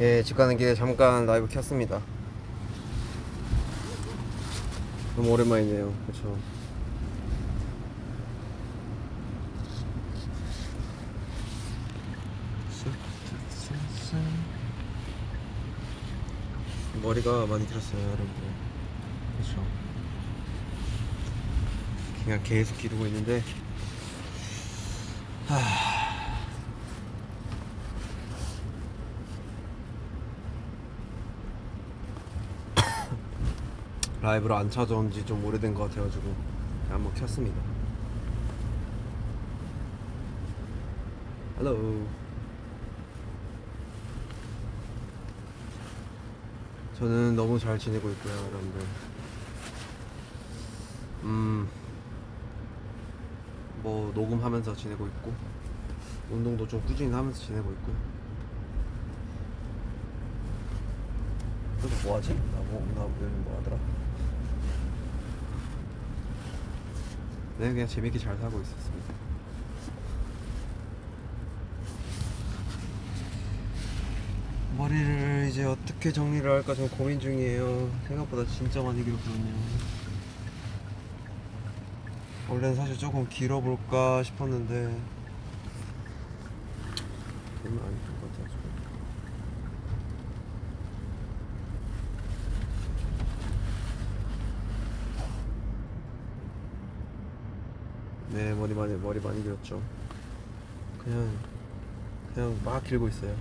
예, 집 가는 길에 잠깐 라이브 켰습니다. 너무 오랜만이네요. 그렇죠. 머리가 많이 길었어요, 여러분들. 그렇죠. 그냥 계속 기르고 있는데 라이브로 안 찾아온 지 좀 오래된 것 같아가지고 한번 켰습니다. 헬로. 저는 너무 잘 지내고 있고요, 여러분들. 음, 뭐 녹음하면서 지내고 있고 운동도 좀 꾸준히 하면서 지내고 있고요. 그래서 뭐 하지? 나 뭐, 나 요즘 뭐 하더라? 네, 그냥 재밌게 잘 살고 있었습니다. 머리를 이제 어떻게 정리를 할까 좀 고민 중이에요. 생각보다 진짜 많이 길었거든요. 원래는 사실 조금 길어볼까 싶었는데 그러면 안 많이 머리 많이 길었죠. 그냥 그냥 막 길고 있어요.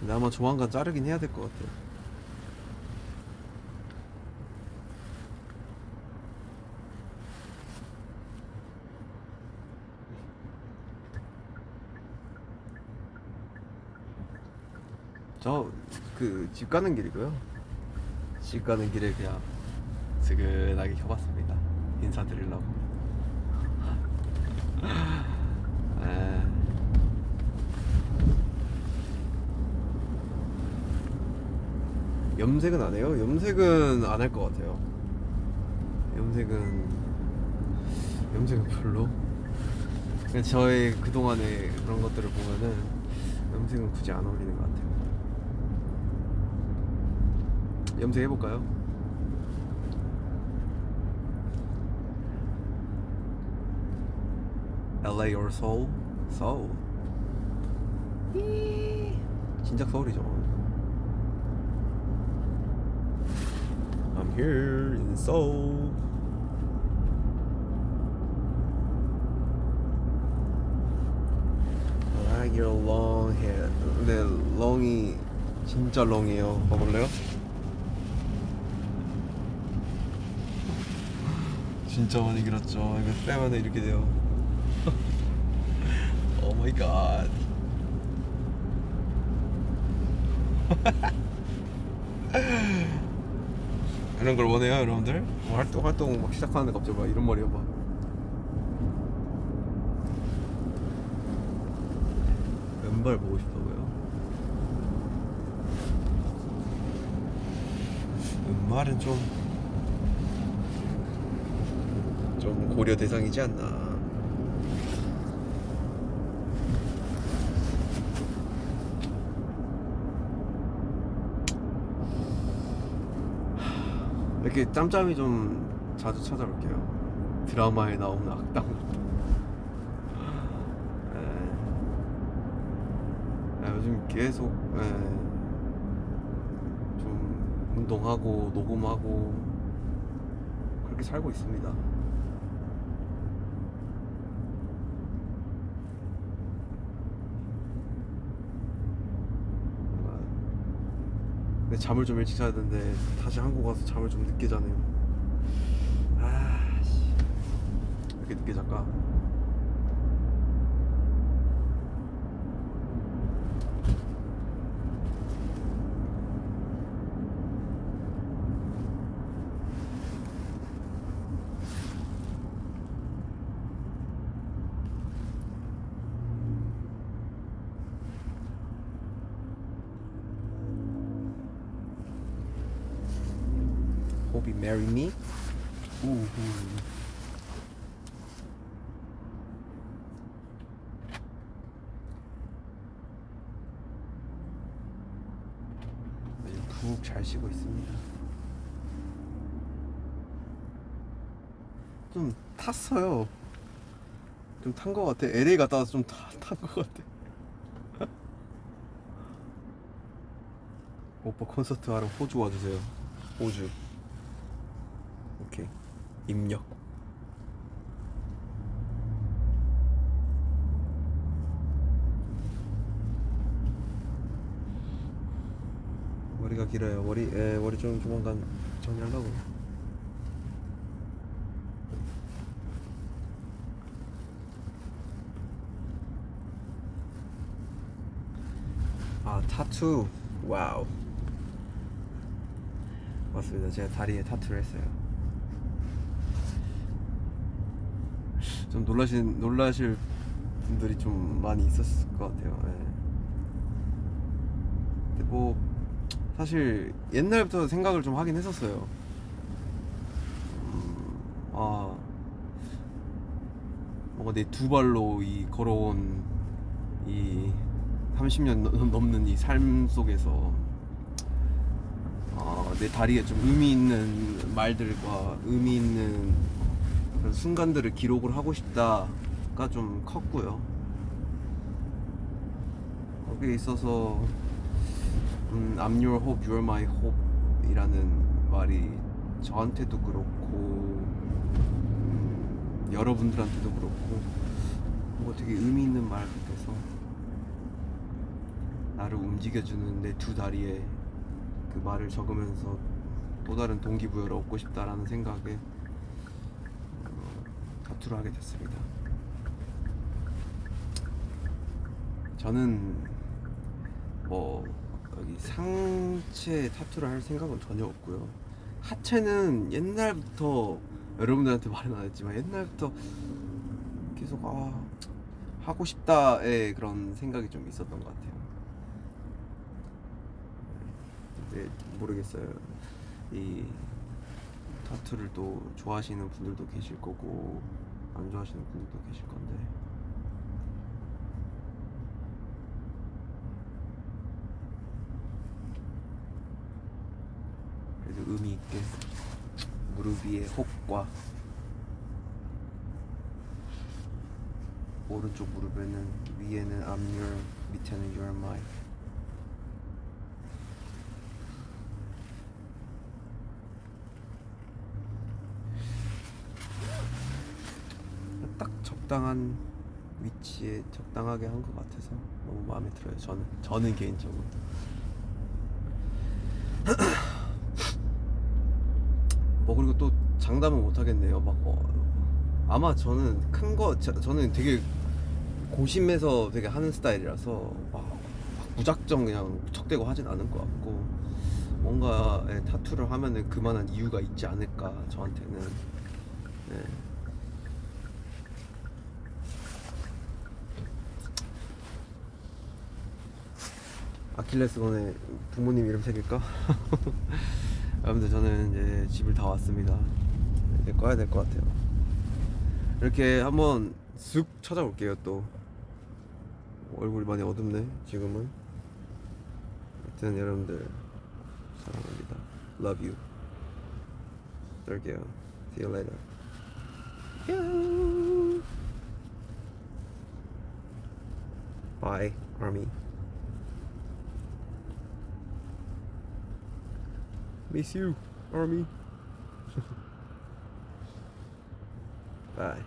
근데 아마 조만간 자르긴 해야 될 것 같아요. 저 그 집 가는 길이고요. 집 가는 길에 그냥 스근하게 켜봤습니다. 인사드리려고. 에. 염색은 안 해요? 염색은 안 할 것 같아요. 염색은 염색은 별로. 저의 그동안의 그런 것들을 보면은 염색은 굳이 안 어울리는 것 같아요. 염색 해볼까요? LA or Seoul? Seoul. 이, 진작 서울이죠. I'm here in Seoul. 근데 롱이 진짜 롱이에요. 봐볼래요? 진짜 많이 길었죠. 이거 빼면 이렇게 돼요. 오 마이 갓. 이런 걸 원해요, 여러분들? 뭐 활동 활동 막 시작하는데 갑자기 막 이런 머리야 봐. 왼발 보고 싶다고요? 왼발은 좀 좀 고려 대상이지 않나. 이렇게 짬짬이 좀 자주 찾아볼게요. 드라마에 나오는 악당. 예. 예, 요즘 계속 예, 좀 운동하고 녹음하고 그렇게 살고 있습니다. 뭔가 근데 잠을 좀 일찍 자야 되는데 다시 한국 와서 잠을 좀 늦게 자네요. 아 씨 왜 이렇게 늦게 잘까? movie Marry Me. 네, Ooh. 푹 잘 쉬고 있습니다. 좀 탔어요. 좀 탄 것 같아. LA 갔다 와서 좀 탄 것 같아. 오빠 콘서트 하러 호주 와주세요. 호주. 오케이. 입력. 머리가 길어요. 머리, 예, 머리 좀 조만간 정리하려고. 아, 타투. 와우. 맞습니다. 제가 다리에 타투를 했어요. 좀 놀라신 놀라실 분들이 좀 많이 있었을 것 같아요. 예. 근데 뭐 사실 옛날부터 생각을 좀 하긴 했었어요. 음, 아 뭔가 내 두 발로 이 걸어온 이 30년 넘- 넘는 이 삶 속에서 어, 내 다리에 좀 의미 있는 말들과 의미 있는 그런 순간들을 기록을 하고 싶다가 좀 컸고요. 거기에 있어서 음, I'm your hope, you're my hope 이라는 말이 저한테도 그렇고 음, 여러분들한테도 그렇고 뭔가 되게 의미 있는 말 같아서 나를 움직여주는 내 두 다리에 그 말을 적으면서 또 다른 동기부여를 얻고 싶다라는 생각에 어, 타투를 하게 됐습니다. 저는 뭐 여기 상체 타투를 할 생각은 전혀 없고요. 하체는 옛날부터 여러분들한테 말은 안 했지만 옛날부터 계속 아 하고 싶다의 그런 생각이 좀 있었던 것 같아요. 근데 모르겠어요. 이 타투를 또 좋아하시는 분들도 계실 거고 안 좋아하시는 분들도 계실 건데. 그래도 의미 있게 무릎 위에 혹과 오른쪽 무릎에는 위에는 your 밑에는 딱 적당한 위치에 적당하게 한 것 같아서 너무 마음에 들어요. 저는 저는 개인적으로. 뭐 그리고 또 장담은 못 하겠네요. 막 어, 아마 저는 큰 거 저는 되게 고심해서 되게 하는 스타일이라서 막, 막 무작정 그냥 척대고 하진 않을 것 같고 뭔가 예, 타투를 하면은 그만한 이유가 있지 않을까 저한테는. 네. 아킬레스건에 부모님 이름 새길까? 여러분들 저는 이제 집을 다 왔습니다. 이제 꺼야 될 것 같아요. 이렇게 한번 쓱 찾아올게요 또. 얼굴이 많이 어둡네 지금은. 하여튼 여러분들 사랑합니다. Love you. 떨게요. See you later. 뿅. Bye, army. Miss you, army. Bye.